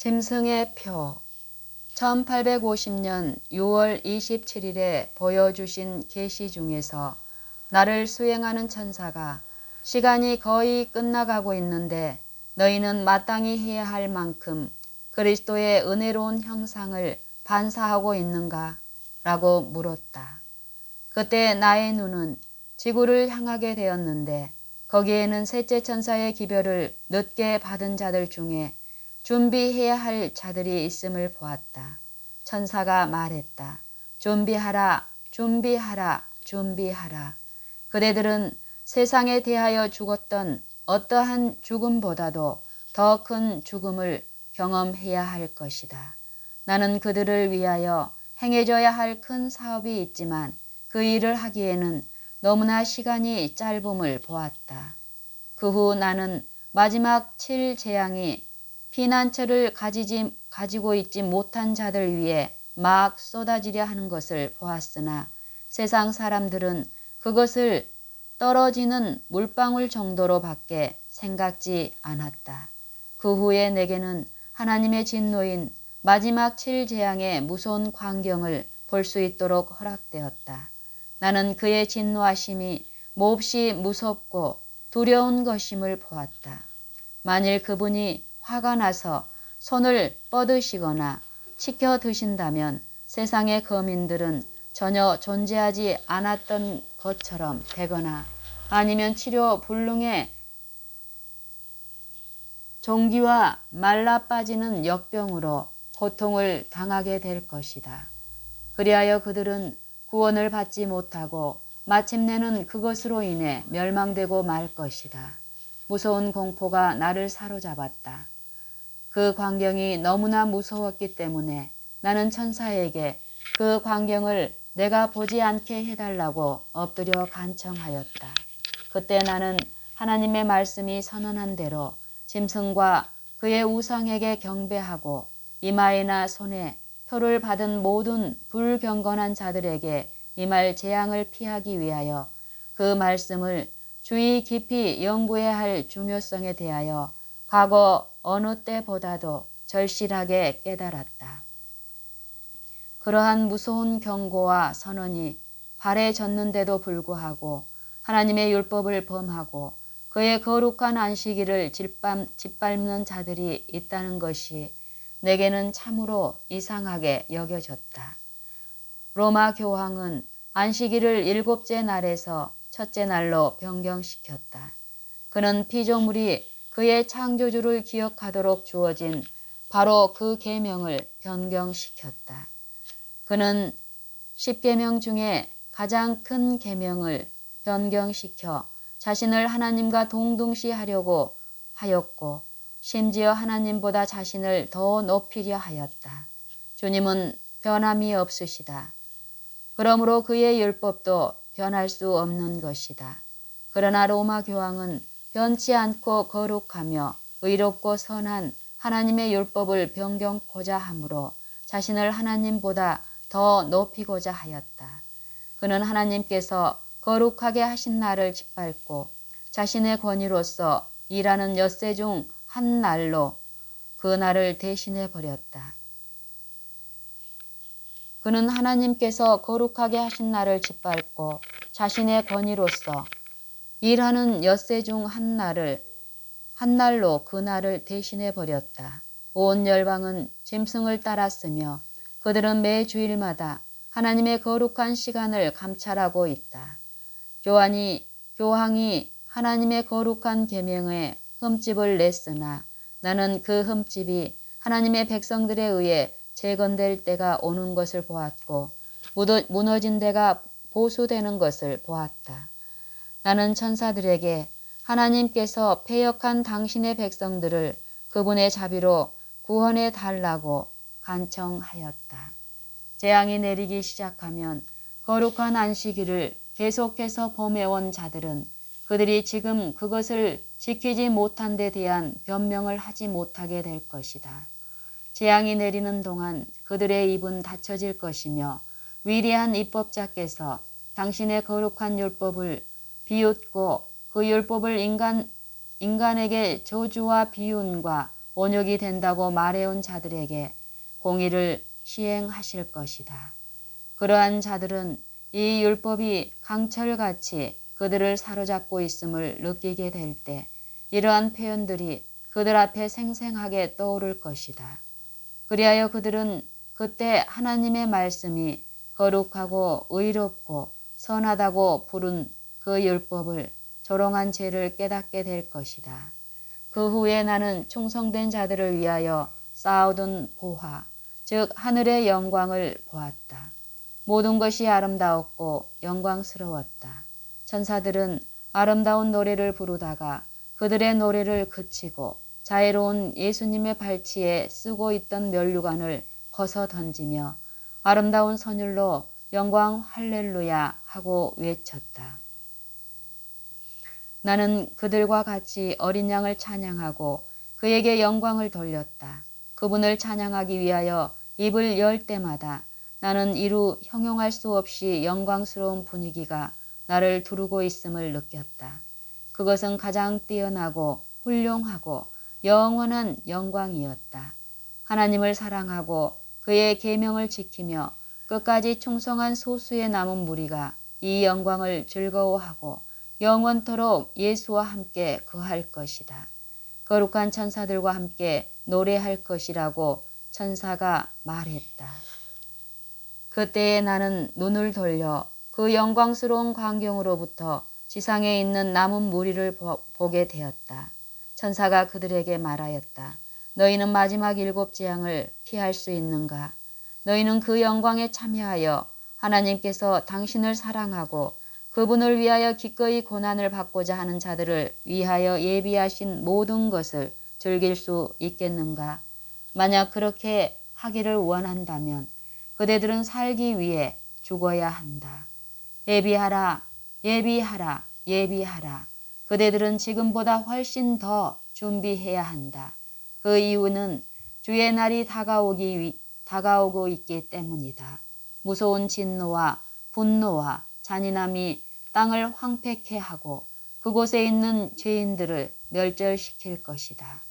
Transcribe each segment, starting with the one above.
짐승의 표 1850년 6월 27일에 보여주신 계시 중에서 나를 수행하는 천사가 시간이 거의 끝나가고 있는데 너희는 마땅히 해야 할 만큼 그리스도의 은혜로운 형상을 반사하고 있는가? 라고 물었다. 그때 나의 눈은 지구를 향하게 되었는데 거기에는 셋째 천사의 기별을 늦게 받은 자들 중에 준비해야 할 자들이 있음을 보았다. 천사가 말했다. 준비하라, 준비하라, 준비하라. 그대들은 세상에 대하여 죽었던 어떠한 죽음보다도 더 큰 죽음을 경험해야 할 것이다. 나는 그들을 위하여 행해져야 할 큰 사업이 있지만 그 일을 하기에는 너무나 시간이 짧음을 보았다. 그 후 나는 마지막 칠 재앙이 피난처를 가지지, 가지고 있지 못한 자들 위해 막 쏟아지려 하는 것을 보았으나 세상 사람들은 그것을 떨어지는 물방울 정도로 밖에 생각지 않았다. 그 후에 내게는 하나님의 진노인 마지막 칠 재앙의 무서운 광경을 볼 수 있도록 허락되었다. 나는 그의 진노하심이 몹시 무섭고 두려운 것임을 보았다. 만일 그분이 화가 나서 손을 뻗으시거나 치켜 드신다면 세상의 거민들은 전혀 존재하지 않았던 것처럼 되거나 아니면 치료 불능의 종기와 말라 빠지는 역병으로 고통을 당하게 될 것이다. 그리하여 그들은 구원을 받지 못하고 마침내는 그것으로 인해 멸망되고 말 것이다. 무서운 공포가 나를 사로잡았다. 그 광경이 너무나 무서웠기 때문에 나는 천사에게 그 광경을 내가 보지 않게 해달라고 엎드려 간청하였다. 그때 나는 하나님의 말씀이 선언한 대로 짐승과 그의 우상에게 경배하고 이마에나 손에 표를 받은 모든 불경건한 자들에게 이말 재앙을 피하기 위하여 그 말씀을 주의 깊이 연구해야 할 중요성에 대하여 과거 어느 때보다도 절실하게 깨달았다. 그러한 무서운 경고와 선언이 발에 졌는데도 불구하고 하나님의 율법을 범하고 그의 거룩한 안식일을 짓밟, 짓밟는 자들이 있다는 것이 내게는 참으로 이상하게 여겨졌다. 로마 교황은 안식일을 일곱째 날에서 첫째 날로 변경시켰다. 그는 피조물이 그의 창조주를 기억하도록 주어진 바로 그 계명을 변경시켰다. 그는 십계명 중에 가장 큰 계명을 변경시켜 자신을 하나님과 동등시 하려고 하였고 심지어 하나님보다 자신을 더 높이려 하였다. 주님은 변함이 없으시다. 그러므로 그의 율법도 변할 수 없는 것이다. 그러나 로마 교황은 변치 않고 거룩하며 의롭고 선한 하나님의 율법을 변경코자 하므로 자신을 하나님보다 더 높이고자 하였다. 그는 하나님께서 거룩하게 하신 날을 짓밟고 자신의 권위로서 일하는 엿새 중 한 날로 그 날을 대신해 버렸다. 그는 하나님께서 거룩하게 하신 날을 짓밟고 자신의 권위로서 일하는 엿새 중 한 날을 한 날로 그 날을 대신해 버렸다. 온 열방은 짐승을 따랐으며 그들은 매 주일마다 하나님의 거룩한 시간을 감찰하고 있다. 교환이 교황이 하나님의 거룩한 계명에 흠집을 냈으나 나는 그 흠집이 하나님의 백성들에 의해 재건될 때가 오는 것을 보았고 무너진 데가 보수되는 것을 보았다. 나는 천사들에게 하나님께서 폐역한 당신의 백성들을 그분의 자비로 구원해 달라고 간청하였다. 재앙이 내리기 시작하면 거룩한 안식일을 계속해서 범해온 자들은 그들이 지금 그것을 지키지 못한 데 대한 변명을 하지 못하게 될 것이다. 재앙이 내리는 동안 그들의 입은 닫혀질 것이며 위대한 입법자께서 당신의 거룩한 율법을 비웃고 그 율법을 인간, 인간에게 저주와 비운과 온역이 된다고 말해온 자들에게 공의를 시행하실 것이다. 그러한 자들은 이 율법이 강철같이 그들을 사로잡고 있음을 느끼게 될 때 이러한 표현들이 그들 앞에 생생하게 떠오를 것이다. 그리하여 그들은 그때 하나님의 말씀이 거룩하고 의롭고 선하다고 부른 그 율법을 조롱한 죄를 깨닫게 될 것이다. 그 후에 나는 충성된 자들을 위하여 쌓아둔 보화, 즉 하늘의 영광을 보았다. 모든 것이 아름다웠고 영광스러웠다. 천사들은 아름다운 노래를 부르다가 그들의 노래를 그치고 자애로운 예수님의 발치에 쓰고 있던 면류관을 벗어 던지며 아름다운 선율로 영광 할렐루야 하고 외쳤다. 나는 그들과 같이 어린 양을 찬양하고 그에게 영광을 돌렸다. 그분을 찬양하기 위하여 입을 열 때마다 나는 이루 형용할 수 없이 영광스러운 분위기가 나를 두르고 있음을 느꼈다. 그것은 가장 뛰어나고 훌륭하고 영원한 영광이었다. 하나님을 사랑하고 그의 계명을 지키며 끝까지 충성한 소수의 남은 무리가 이 영광을 즐거워하고 영원토록 예수와 함께 거할 것이다. 거룩한 천사들과 함께 노래할 것이라고 천사가 말했다. 그때에 나는 눈을 돌려 그 영광스러운 광경으로부터 지상에 있는 남은 무리를 보, 게 되었다. 천사가 그들에게 말하였다. 너희는 마지막 일곱 재앙을 피할 수 있는가? 너희는 그 영광에 참여하여 하나님께서 당신을 사랑하고 그분을 위하여 기꺼이 고난을 받고자 하는 자들을 위하여 예비하신 모든 것을 즐길 수 있겠는가? 만약 그렇게 하기를 원한다면 그대들은 살기 위해 죽어야 한다. 예비하라, 예비하라, 예비하라. 그대들은 지금보다 훨씬 더 준비해야 한다. 그 이유는 주의 날이 다가오기 위, 다가오고 있기 때문이다. 무서운 진노와 분노와 잔인함이 땅을 황폐케 하고 그곳에 있는 죄인들을 멸절시킬 것이다.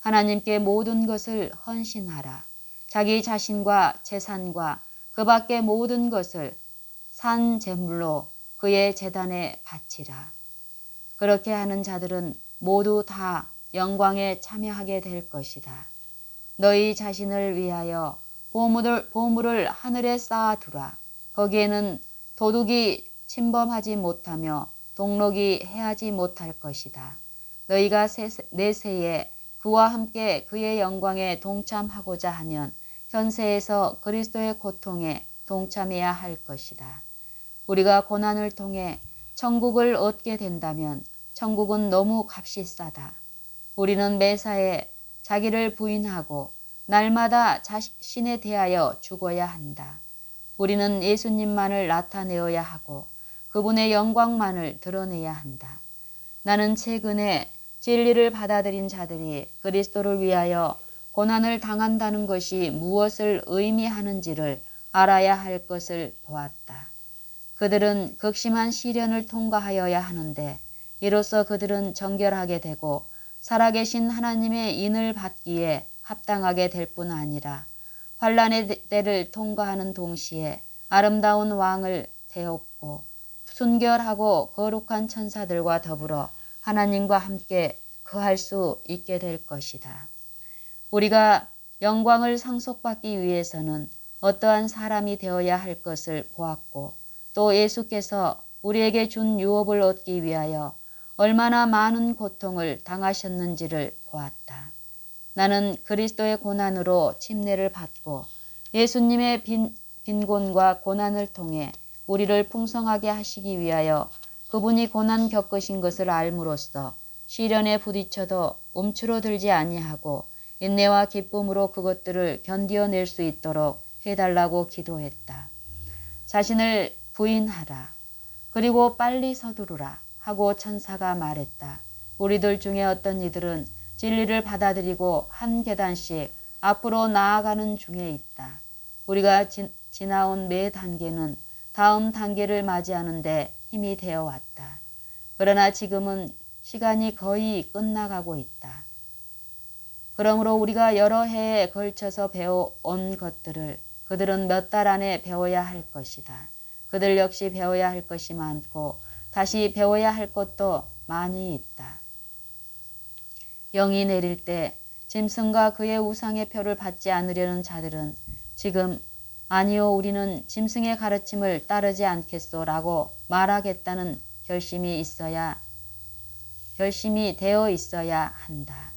하나님께 모든 것을 헌신하라. 자기 자신과 재산과 그 밖의 모든 것을 산 제물로 그의 재단에 바치라. 그렇게 하는 자들은 모두 다 영광에 참여하게 될 것이다. 너희 자신을 위하여 보물을, 보물을 하늘에 쌓아두라. 거기에는 도둑이 침범하지 못하며 동록이 해하지 못할 것이다. 너희가 내세에 그와 함께 그의 영광에 동참하고자 하면 현세에서 그리스도의 고통에 동참해야 할 것이다. 우리가 고난을 통해 천국을 얻게 된다면 천국은 너무 값이 싸다. 우리는 매사에 자기를 부인하고 날마다 자신에 대하여 죽어야 한다. 우리는 예수님만을 나타내어야 하고 그분의 영광만을 드러내야 한다. 나는 최근에 진리를 받아들인 자들이 그리스도를 위하여 고난을 당한다는 것이 무엇을 의미하는지를 알아야 할 것을 보았다. 그들은 극심한 시련을 통과하여야 하는데 이로써 그들은 정결하게 되고 살아계신 하나님의 인을 받기에 합당하게 될 뿐 아니라 환란의 때를 통과하는 동시에 아름다운 왕을 대옵고 순결하고 거룩한 천사들과 더불어 하나님과 함께 거할 수 있게 될 것이다. 우리가 영광을 상속받기 위해서는 어떠한 사람이 되어야 할 것을 보았고 또 예수께서 우리에게 준 유업을 얻기 위하여 얼마나 많은 고통을 당하셨는지를 보았다. 나는 그리스도의 고난으로 침례를 받고 예수님의 빈, 빈곤과 고난을 통해 우리를 풍성하게 하시기 위하여 그분이 고난 겪으신 것을 알므로써 시련에 부딪혀도 움츠러들지 아니하고 인내와 기쁨으로 그것들을 견디어낼 수 있도록 해달라고 기도했다. 자신을 부인하라. 그리고 빨리 서두르라. 하고 천사가 말했다. 우리들 중에 어떤 이들은 진리를 받아들이고 한 계단씩 앞으로 나아가는 중에 있다. 우리가 지, 지나온 매 단계는 다음 단계를 맞이하는데 힘이 되어 왔다. 그러나 지금은 시간이 거의 끝나가고 있다. 그러므로 우리가 여러 해에 걸쳐서 배워온 것들을 그들은 몇 달 안에 배워야 할 것이다. 그들 역시 배워야 할 것이 많고 다시 배워야 할 것도 많이 있다. 영이 내릴 때 짐승과 그의 우상의 표를 받지 않으려는 자들은 지금 아니요 우리는 짐승의 가르침을 따르지 않겠소라고 말하겠다는 결심이 있어야 결심이 되어 있어야 한다.